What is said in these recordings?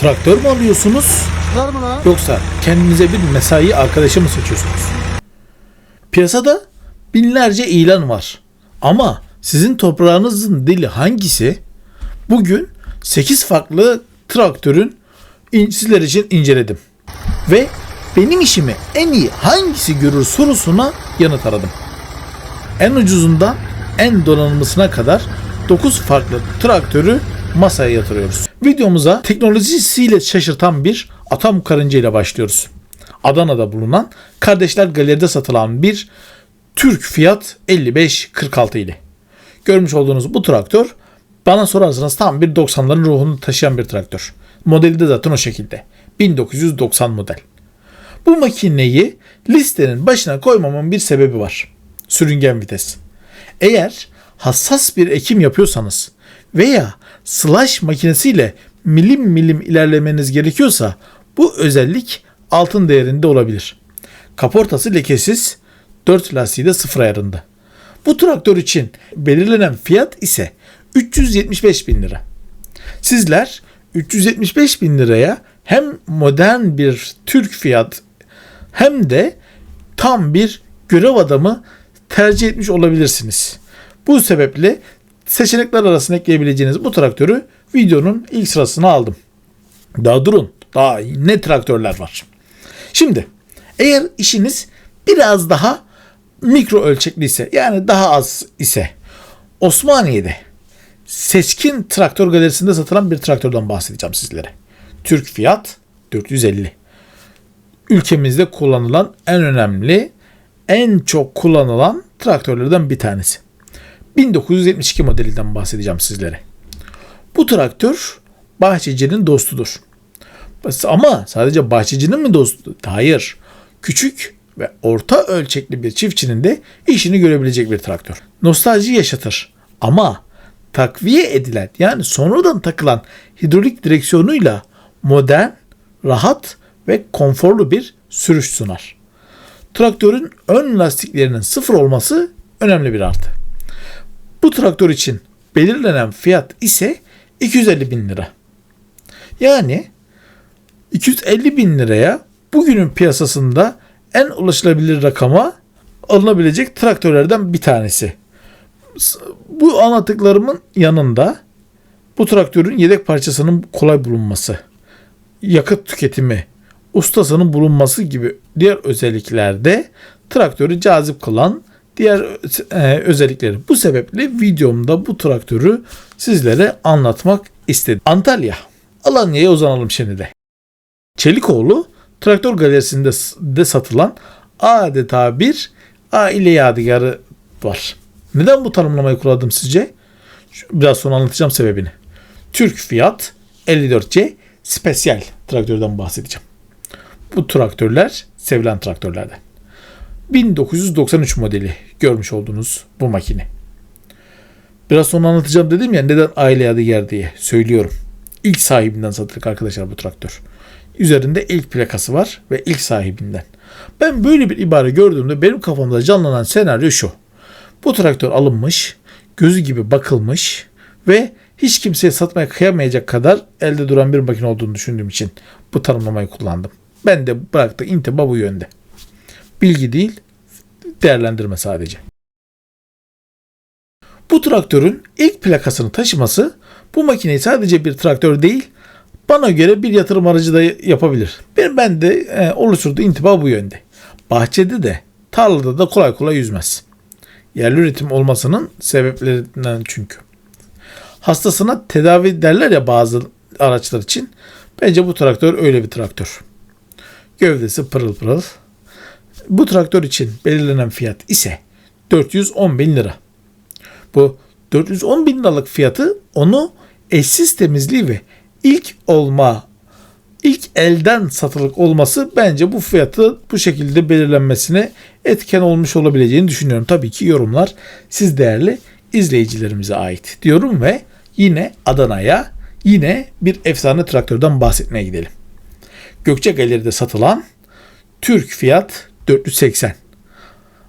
Traktör mü alıyorsunuz Var mı lan? yoksa kendinize bir mesai arkadaşı mı seçiyorsunuz? Piyasada binlerce ilan var. Ama sizin toprağınızın dili hangisi? Bugün 8 farklı traktörün sizler için inceledim. Ve benim işimi en iyi hangisi görür sorusuna yanıt aradım. En ucuzundan en donanımlısına kadar 9 farklı traktörü masaya yatırıyoruz. Videomuza teknolojisiyle şaşırtan bir atom karınca ile başlıyoruz. Adana'da bulunan Kardeşler Galeri'de satılan bir Türk Fiat 5546 ile. Görmüş olduğunuz bu traktör bana sorarsanız tam bir 90'ların ruhunu taşıyan bir traktör. Modeli de zaten o şekilde. 1990 model. Bu makineyi listenin başına koymamın bir sebebi var. Sürüngen vites. Eğer hassas bir ekim yapıyorsanız veya slash makinesiyle milim milim ilerlemeniz gerekiyorsa bu özellik altın değerinde olabilir. Kaportası lekesiz, 4 lastiği de sıfır ayarında. Bu traktör için belirlenen fiyat ise 375 bin lira. Sizler 375 bin liraya hem modern bir Türk fiyat hem de tam bir görev adamı tercih etmiş olabilirsiniz. Bu sebeple seçenekler arasına ekleyebileceğiniz bu traktörü videonun ilk sırasına aldım. Daha durun. Daha ne traktörler var. Şimdi eğer işiniz biraz daha mikro ölçekli ise yani daha az ise Osmaniye'de Seçkin Traktör Galerisi'nde satılan bir traktörden bahsedeceğim sizlere. Türk Fiyat 450. Ülkemizde kullanılan en önemli, en çok kullanılan traktörlerden bir tanesi. 1972 modelinden bahsedeceğim sizlere. Bu traktör bahçecinin dostudur. Ama sadece bahçecinin mi dostu? Hayır. Küçük ve orta ölçekli bir çiftçinin de işini görebilecek bir traktör. Nostalji yaşatır. Ama takviye edilen yani sonradan takılan hidrolik direksiyonuyla modern, rahat ve konforlu bir sürüş sunar. Traktörün ön lastiklerinin sıfır olması önemli bir artı. Bu traktör için belirlenen fiyat ise 250 bin lira. Yani 250 bin liraya bugünün piyasasında en ulaşılabilir rakama alınabilecek traktörlerden bir tanesi. Bu anlattıklarımın yanında bu traktörün yedek parçasının kolay bulunması, yakıt tüketimi, ustasının bulunması gibi diğer özelliklerde traktörü cazip kılan diğer e, özellikleri. Bu sebeple videomda bu traktörü sizlere anlatmak istedim. Antalya. Alanya'ya uzanalım şimdi de. Çelikoğlu traktör galerisinde de satılan adeta bir aile yadigarı var. Neden bu tanımlamayı kullandım sizce? Biraz sonra anlatacağım sebebini. Türk Fiat 54C Spesyal traktörden bahsedeceğim. Bu traktörler sevilen traktörlerden. 1993 modeli görmüş olduğunuz bu makine. Biraz sonra anlatacağım dedim ya neden aile yadigar diye söylüyorum. İlk sahibinden satılık arkadaşlar bu traktör. Üzerinde ilk plakası var ve ilk sahibinden. Ben böyle bir ibare gördüğümde benim kafamda canlanan senaryo şu. Bu traktör alınmış, gözü gibi bakılmış ve hiç kimseye satmaya kıyamayacak kadar elde duran bir makine olduğunu düşündüğüm için bu tanımlamayı kullandım. Ben de bıraktık intiba bu yönde. Bilgi değil, değerlendirme sadece. Bu traktörün ilk plakasını taşıması bu makineyi sadece bir traktör değil, bana göre bir yatırım aracı da yapabilir. Ben, ben de e, oluşturduğu intiba bu yönde. Bahçede de tarlada da kolay kolay yüzmez. Yerli üretim olmasının sebeplerinden çünkü. Hastasına tedavi derler ya bazı araçlar için. Bence bu traktör öyle bir traktör. Gövdesi pırıl pırıl. Bu traktör için belirlenen fiyat ise 410 bin lira. Bu 410 bin liralık fiyatı onu eşsiz temizliği ve ilk olma, ilk elden satılık olması bence bu fiyatı bu şekilde belirlenmesine etken olmuş olabileceğini düşünüyorum. Tabii ki yorumlar siz değerli izleyicilerimize ait diyorum ve yine Adana'ya yine bir efsane traktörden bahsetmeye gidelim. Gökçe Galeri'de satılan Türk Fiyat 480.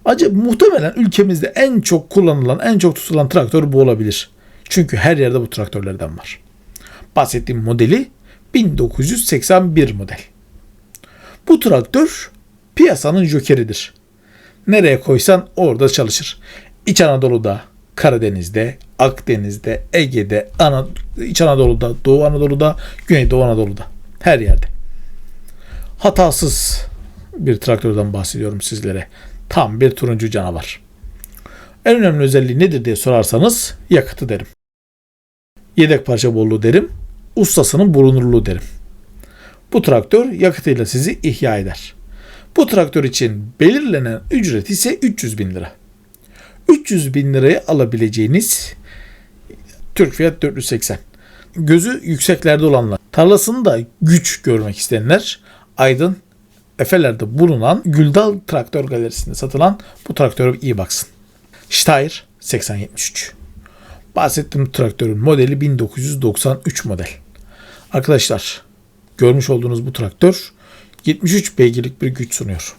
Acaba muhtemelen ülkemizde en çok kullanılan, en çok tutulan traktör bu olabilir. Çünkü her yerde bu traktörlerden var. Bahsettiğim modeli 1981 model. Bu traktör piyasanın jokeridir. Nereye koysan orada çalışır. İç Anadolu'da, Karadeniz'de, Akdeniz'de, Ege'de, Ana, İç Anadolu'da, Doğu Anadolu'da, Güneydoğu Anadolu'da. Her yerde. Hatasız bir traktörden bahsediyorum sizlere. Tam bir turuncu canavar. En önemli özelliği nedir diye sorarsanız yakıtı derim. Yedek parça bolluğu derim. Ustasının bulunurluğu derim. Bu traktör yakıtıyla sizi ihya eder. Bu traktör için belirlenen ücret ise 300 bin lira. 300 bin liraya alabileceğiniz Türk fiyat 480. Gözü yükseklerde olanlar, tarlasında güç görmek isteyenler Aydın Efeler'de bulunan Güldal Traktör Galerisi'nde satılan bu traktöre iyi baksın. Steyr 8073. Bahsettiğim traktörün modeli 1993 model. Arkadaşlar görmüş olduğunuz bu traktör 73 beygirlik bir güç sunuyor.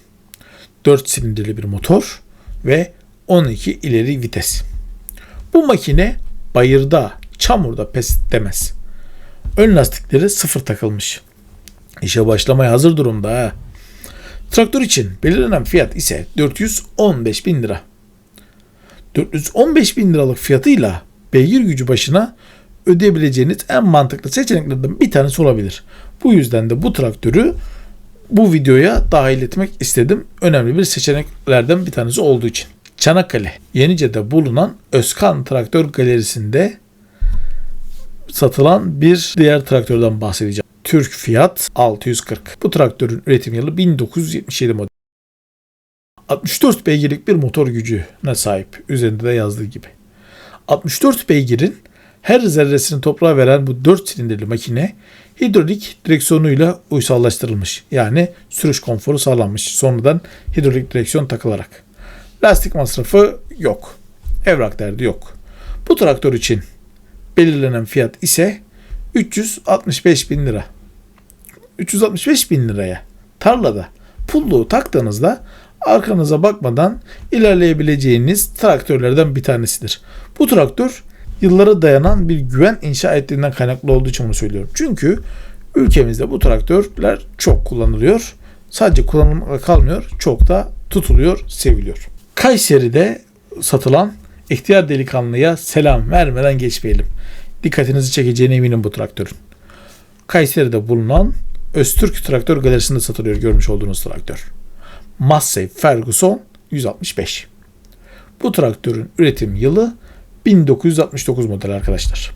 4 silindirli bir motor ve 12 ileri vites. Bu makine bayırda, çamurda pes demez. Ön lastikleri sıfır takılmış. İşe başlamaya hazır durumda ha. Traktör için belirlenen fiyat ise 415 bin lira. 415 bin liralık fiyatıyla beygir gücü başına ödeyebileceğiniz en mantıklı seçeneklerden bir tanesi olabilir. Bu yüzden de bu traktörü bu videoya dahil etmek istedim. Önemli bir seçeneklerden bir tanesi olduğu için. Çanakkale, Yenice'de bulunan Özkan Traktör Galerisi'nde satılan bir diğer traktörden bahsedeceğim. Türk Fiyat 640. Bu traktörün üretim yılı 1977 model. 64 beygirlik bir motor gücüne sahip. Üzerinde de yazdığı gibi. 64 beygirin her zerresini toprağa veren bu 4 silindirli makine hidrolik direksiyonuyla uysallaştırılmış. Yani sürüş konforu sağlanmış. Sonradan hidrolik direksiyon takılarak. Lastik masrafı yok. Evrak derdi yok. Bu traktör için belirlenen fiyat ise 365 bin lira. 365 bin liraya tarlada pulluğu taktığınızda arkanıza bakmadan ilerleyebileceğiniz traktörlerden bir tanesidir. Bu traktör yıllara dayanan bir güven inşa ettiğinden kaynaklı olduğu için bunu söylüyorum. Çünkü ülkemizde bu traktörler çok kullanılıyor. Sadece kullanılmakla kalmıyor, çok da tutuluyor, seviliyor. Kayseri'de satılan ihtiyar delikanlıya selam vermeden geçmeyelim. Dikkatinizi çekeceğine eminim bu traktörün. Kayseri'de bulunan Öztürk Traktör Galerisi'nde satılıyor görmüş olduğunuz traktör. Massey Ferguson 165. Bu traktörün üretim yılı 1969 model arkadaşlar.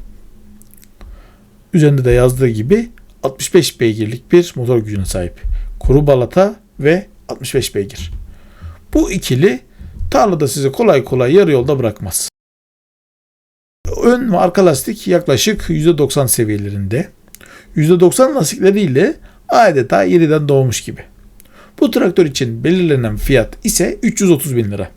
Üzerinde de yazdığı gibi 65 beygirlik bir motor gücüne sahip. Kuru balata ve 65 beygir. Bu ikili tarlada sizi kolay kolay yarı yolda bırakmaz. Ön ve arka lastik yaklaşık %90 seviyelerinde. %90 lastikleriyle adeta yeniden doğmuş gibi. Bu traktör için belirlenen fiyat ise 330 bin lira.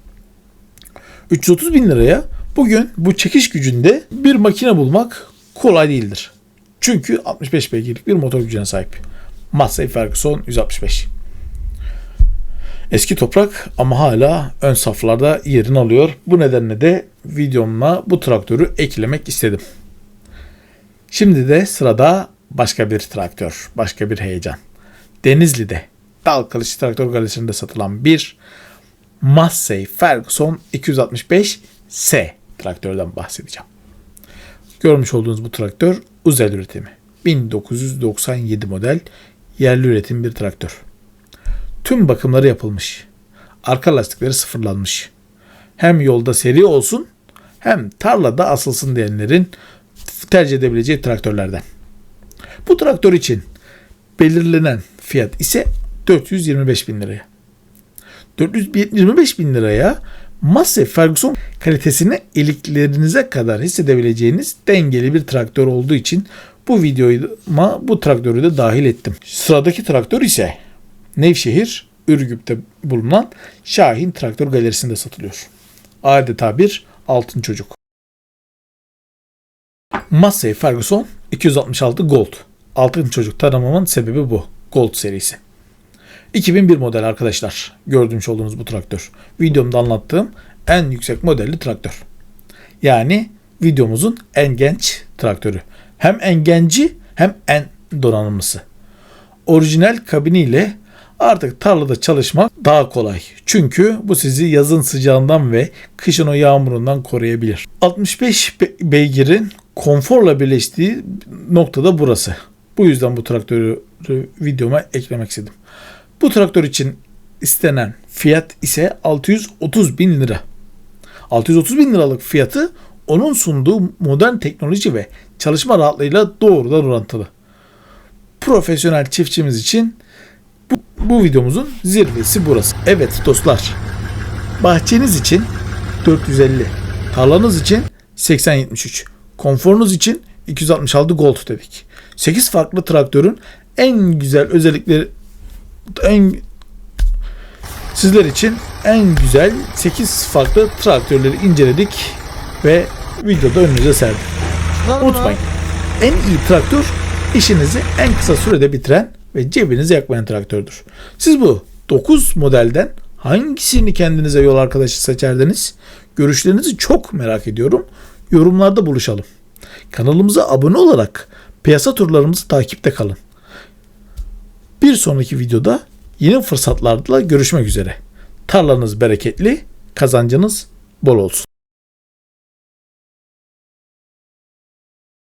330 bin liraya bugün bu çekiş gücünde bir makine bulmak kolay değildir. Çünkü 65 beygirlik bir motor gücüne sahip. Massey Ferguson 165. Eski toprak ama hala ön saflarda yerini alıyor. Bu nedenle de videomla bu traktörü eklemek istedim. Şimdi de sırada başka bir traktör, başka bir heyecan. Denizli'de Dal Kılıç Traktör Galerisi'nde satılan bir Massey Ferguson 265S traktörden bahsedeceğim. Görmüş olduğunuz bu traktör Uzel üretimi. 1997 model yerli üretim bir traktör. Tüm bakımları yapılmış. Arka lastikleri sıfırlanmış. Hem yolda seri olsun hem tarlada asılsın diyenlerin tercih edebileceği traktörlerden. Bu traktör için belirlenen fiyat ise 425 bin liraya. 425 bin liraya Massey Ferguson kalitesini iliklerinize kadar hissedebileceğiniz dengeli bir traktör olduğu için bu videoma bu traktörü de dahil ettim. Sıradaki traktör ise Nevşehir Ürgüp'te bulunan Şahin Traktör Galerisi'nde satılıyor. Adeta bir altın çocuk. Massey Ferguson 266 Gold. Altın çocuk tanımamın sebebi bu. Gold serisi. 2001 model arkadaşlar. Gördüğünüz olduğunuz bu traktör. Videomda anlattığım en yüksek modelli traktör. Yani videomuzun en genç traktörü. Hem en genci hem en donanımlısı. Orijinal kabiniyle artık tarlada çalışmak daha kolay. Çünkü bu sizi yazın sıcağından ve kışın o yağmurundan koruyabilir. 65 be- beygirin konforla birleştiği noktada burası. Bu yüzden bu traktörü videoma eklemek istedim. Bu traktör için istenen fiyat ise 630 bin lira. 630 bin liralık fiyatı onun sunduğu modern teknoloji ve çalışma rahatlığıyla doğrudan orantılı. Profesyonel çiftçimiz için bu videomuzun zirvesi burası. Evet dostlar. Bahçeniz için 450, tarlanız için 80-73, konforunuz için 266 Gold dedik. 8 farklı traktörün en güzel özellikleri en sizler için en güzel 8 farklı traktörleri inceledik ve videoda önünüze serdik. Unutmayın. En iyi traktör işinizi en kısa sürede bitiren ve cebinizi yakmayan traktördür. Siz bu 9 modelden hangisini kendinize yol arkadaşı seçerdiniz? Görüşlerinizi çok merak ediyorum. Yorumlarda buluşalım. Kanalımıza abone olarak piyasa turlarımızı takipte kalın. Bir sonraki videoda yeni fırsatlarla görüşmek üzere. Tarlanız bereketli, kazancınız bol olsun.